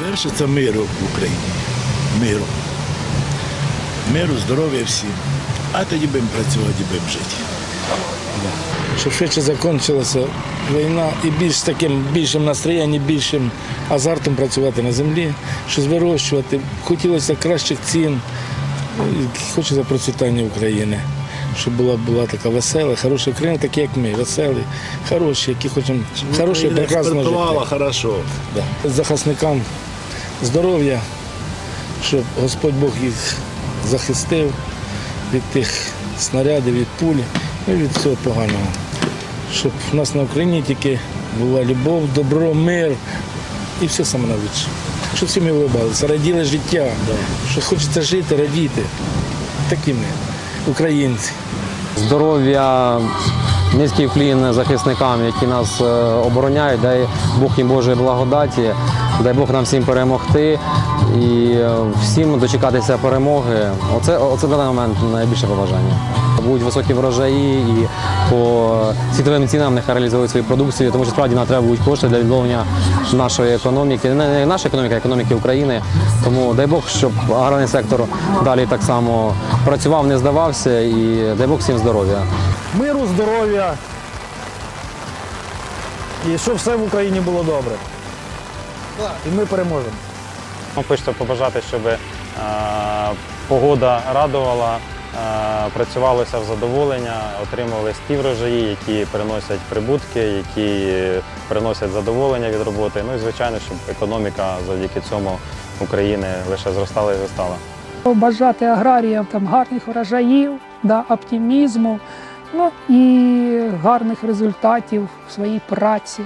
Перше це миру в Україні. Миру. Миру, здоров'я всім. А тоді будемо працювати і будемо жити. щоб швидше закінчилася війна і більш таким більшим настроєнням, більшим азартом працювати на землі, щось вирощувати. Хотілося кращих цін, хочеться процвітання України. Щоб була, була така весела, хороша Україна, такі як ми, веселі, хороші, які хочемо прекрасне хорошо. Да. Захисникам здоров'я, щоб Господь Бог їх захистив від тих снарядів, від пуль і від всього поганого. Щоб в нас на Україні тільки була любов, добро, мир і все саме найкраще. Щоб всі ми вибалися, раділи життя, що хочеться жити, радіти. Такі ми, українці. здоров'я, низький вклін захисникам, які нас е, обороняють. Дай Бог їм Божої благодаті, дай Бог нам всім перемогти і е, всім дочекатися перемоги. Оце, оце даний момент найбільше побажання. Будуть високі врожаї і по світовим цінам нехай реалізують свою продукцію, тому що справді нам треба будуть кошти для відновлення нашої економіки, не нашої економіки, а економіки України. Тому дай Бог, щоб аграрний сектор далі так само працював, не здавався, і дай Бог всім здоров'я. миру, здоров'я і щоб все в Україні було добре. І ми переможемо. Хочеться побажати, щоб е, погода радувала, е, працювалося в задоволення, отримувалися ті врожаї, які приносять прибутки, які приносять задоволення від роботи. Ну і звичайно, щоб економіка завдяки цьому України лише зростала і зростала. Бажати аграріям там гарних врожаїв, да, оптимізму, ну і гарних результатів в своїй праці.